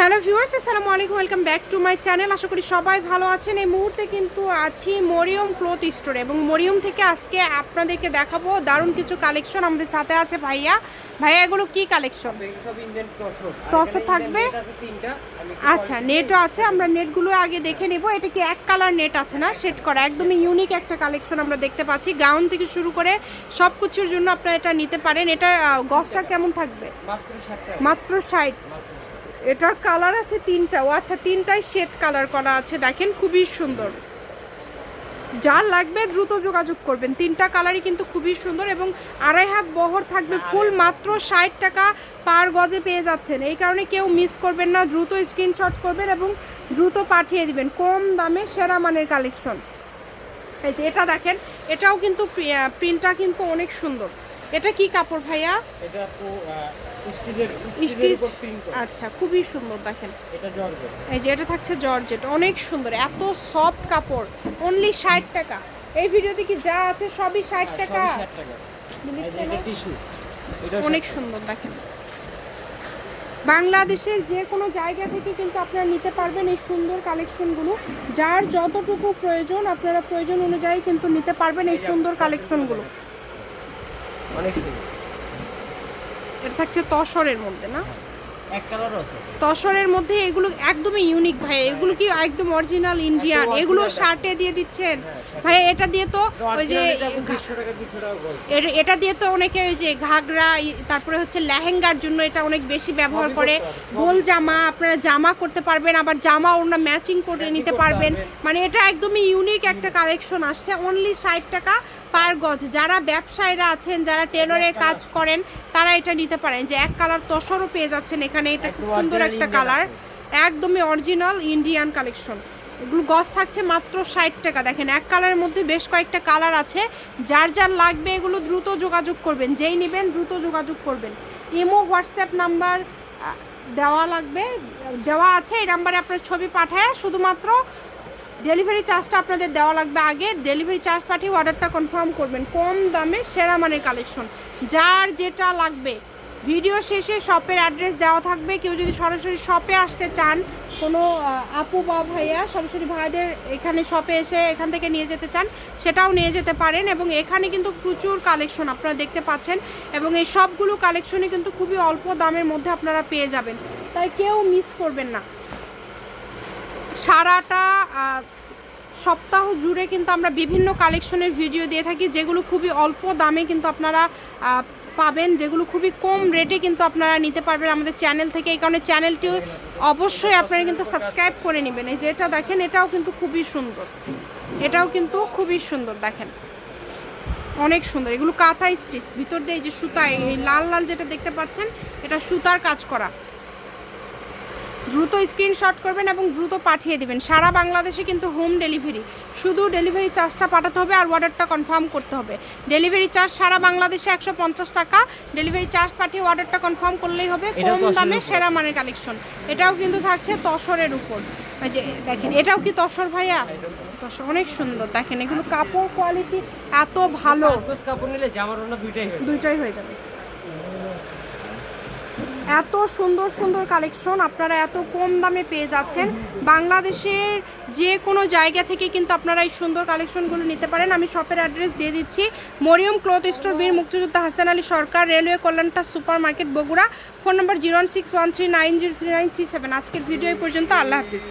Hello viewers আসসালামু আলাইকুম welcome back to my channel. আশা করি সবাই ভালো আছেন। এই মুহূর্তে কিন্তু আছি মরিয়ম ক্লথ স্টোরে এবং মরিয়ম থেকে আজকে আপনাদেরকে দেখাবো দারুণ কিছু কালেকশন আমাদের সাথে আছে ভাইয়া। ভাইয়া এগুলো কি কালেকশন? তসর থাকবে? আচ্ছা নেটও আছে আমরা নেটগুলো আগে দেখে নেব। এটা কি এক কালার নেট আছে না? সেট করা একদমই ইউনিক একটা কালেকশন আমরা দেখতে পাচ্ছি। গাউন থেকে শুরু করে সব কিছুর জন্য আপনারা এটা নিতে পারেন। এটা গসটা কেমন থাকবে? মাত্র ষাট। এটার কালার আছে তিনটা। ও আচ্ছা তিনটাই শেড কালার করা আছে। দেখেন খুবই সুন্দর। যার লাগবে দ্রুত যোগাযোগ করবেন। তিনটা কালারই কিন্তু খুবই সুন্দর এবং আড়াই হাত বহর থাকবে ফুল মাত্র ষাট টাকা পার গজে পেয়ে যাচ্ছেন। এই কারণে কেউ মিস করবেন না। দ্রুত স্ক্রিনশট করবেন এবং দ্রুত পাঠিয়ে দিবেন। কম দামে সেরা মানের কালেকশন এই যে এটা দেখেন এটাও কিন্তু প্রিন্টটা কিন্তু অনেক সুন্দর। এটা কি কাপড় ভাইয়া? এটা স্টিচ? আচ্ছা খুবই সুন্দর দেখেন। এই যে এটা থাকছে জর্জেট অনেক সুন্দর এত সফট কাপড় অনলি ষাট টাকা। এই ভিডিওতে কি যা আছে সবই ষাট টাকা। ষাট টাকা। অনেক সুন্দর দেখেন। বাংলাদেশের যে কোনো জায়গা থেকে কিন্তু আপনারা নিতে পারবেন এই সুন্দর কালেকশনগুলো যার যতটুকু প্রয়োজন আপনারা প্রয়োজন অনুযায়ী কিন্তু নিতে পারবেন এই সুন্দর কালেকশনগুলো অনেক সুন্দর। এটা থাকছে তসরের মধ্যে না? আছে তসরের মধ্যে এগুলো একদমই ইউনিক ভাই। এগুলো কি একদম অরিজিনাল ইন্ডিয়ান এগুলো শার্টে দিয়ে দিচ্ছেন? হ্যাঁ, ভাই এটা দিয়ে তো ওই যে এটা দিয়ে তো অনেকে ওই যে ঘাগরা তারপরে হচ্ছে লেহেঙ্গার জন্য এটা অনেক বেশি ব্যবহার করে। গোল জামা আপনারা জামা করতে পারবেন আবার জামা ওড়না ম্যাচিং করে নিতে পারবেন। পারবেন। মানে এটা একদমই ইউনিক একটা কালেকশন আসছে। অনলি ষাট টাকা পার গজ। যারা ব্যবসায়ীরা আছেন যারা টেলরে কাজ করেন তারা এটা নিতে পারেন যে এক কালার তসরও পেয়ে যাচ্ছেন এখানে। এটা খুব সুন্দর একটা কালার। একদমই অরিজিনাল ইন্ডিয়ান কালেকশন। এগুলো গজ থাকছে মাত্র ষাট টাকা। দেখেন এক কালারের মধ্যে বেশ কয়েকটা কালার আছে। যার যার লাগবে এগুলো দ্রুত যোগাযোগ করবেন। যেই নেবেন দ্রুত যোগাযোগ করবেন। ইমো হোয়াটসঅ্যাপ নাম্বার দেওয়া লাগবে। দেওয়া আছে এই নাম্বারে আপনার ছবি পাঠায়। শুধুমাত্র ডেলিভারি চার্জটা আপনাদের দেওয়া লাগবে আগে। ডেলিভারি চার্জ পাঠিয়ে অর্ডারটা কনফার্ম করবেন। কম দামে সেরা মানের কালেকশন। যার যেটা লাগবে ভিডিও শেষে শপের অ্যাড্রেস দেওয়া থাকবে। কেউ যদি সরাসরি শপে আসতে চান, কোনো আপু বা ভাইয়া সরাসরি ভাইদের এখানে শপে এসে এখান থেকে নিয়ে যেতে চান, সেটাও নিয়ে যেতে পারেন এবং এখানে কিন্তু প্রচুর কালেকশন আপনারা দেখতে পাচ্ছেন এবং এই সবগুলো কালেকশনই কিন্তু খুবই অল্প দামের মধ্যে আপনারা পেয়ে যাবেন। তাই কেউ মিস করবেন না। সারাটা সপ্তাহ জুড়ে কিন্তু আমরা বিভিন্ন কালেকশনের ভিডিও দিয়ে থাকি, যেগুলো খুবই অল্প দামে কিন্তু আপনারা পাবেন, যেগুলো খুবই কম রেটে কিন্তু আপনারা নিতে পারবেন আমাদের চ্যানেল থেকে। এই কারণে চ্যানেলটি অবশ্যই আপনারা কিন্তু সাবস্ক্রাইব করে নেবেন। এই যেটা দেখেন, এটাও কিন্তু খুবই সুন্দর। এটাও কিন্তু খুবই সুন্দর, দেখেন। অনেক সুন্দর। এগুলো কাঁথা স্টিচ ভিতর দিয়ে এই যে সুতা, এই লাল লাল যেটা দেখতে পাচ্ছেন, এটা সুতার কাজ করা। দ্রুত স্ক্রিনশট করবেন এবং দ্রুত পাঠিয়ে দেবেন। সারা বাংলাদেশে কিন্তু হোম ডেলিভারি। শুধু ডেলিভারি চার্জটা পাঠাতে হবে আর অর্ডারটা কনফার্ম করতে হবে। ডেলিভারি চার্জ সারা বাংলাদেশে একশো পঞ্চাশ টাকা। ডেলিভারি চার্জ পাঠিয়ে অর্ডারটা কনফার্ম করলেই হবে। কম দামে সেরা মানের কালেকশন। এটাও কিন্তু থাকছে তসরের উপর। যে দেখেন এটাও কি তসর ভাইয়া? তসর অনেক সুন্দর। দেখেন এগুলো কাপড় কোয়ালিটি এত ভালো। কাপড় নিলে জামার দুইটাই দুইটাই হয়ে যাবে। এত সুন্দর সুন্দর কালেকশন আপনারা এত কম দামে পেয়ে যাচ্ছেন। বাংলাদেশের যে কোনো জায়গা থেকে কিন্তু আপনারা এই সুন্দর কালেকশনগুলো নিতে পারেন। আমি শপের অ্যাড্রেস দিয়ে দিচ্ছি। মরিয়ম ক্লথ স্টোর, বীর মুক্তিযোদ্ধা Hasan Ali Sarkar, railway কল্যাণটা super market Bogura. Phone number zero six one three nine zero three nine three seven. আজকের ভিডিও পর্যন্ত। আল্লাহ হাফিজ।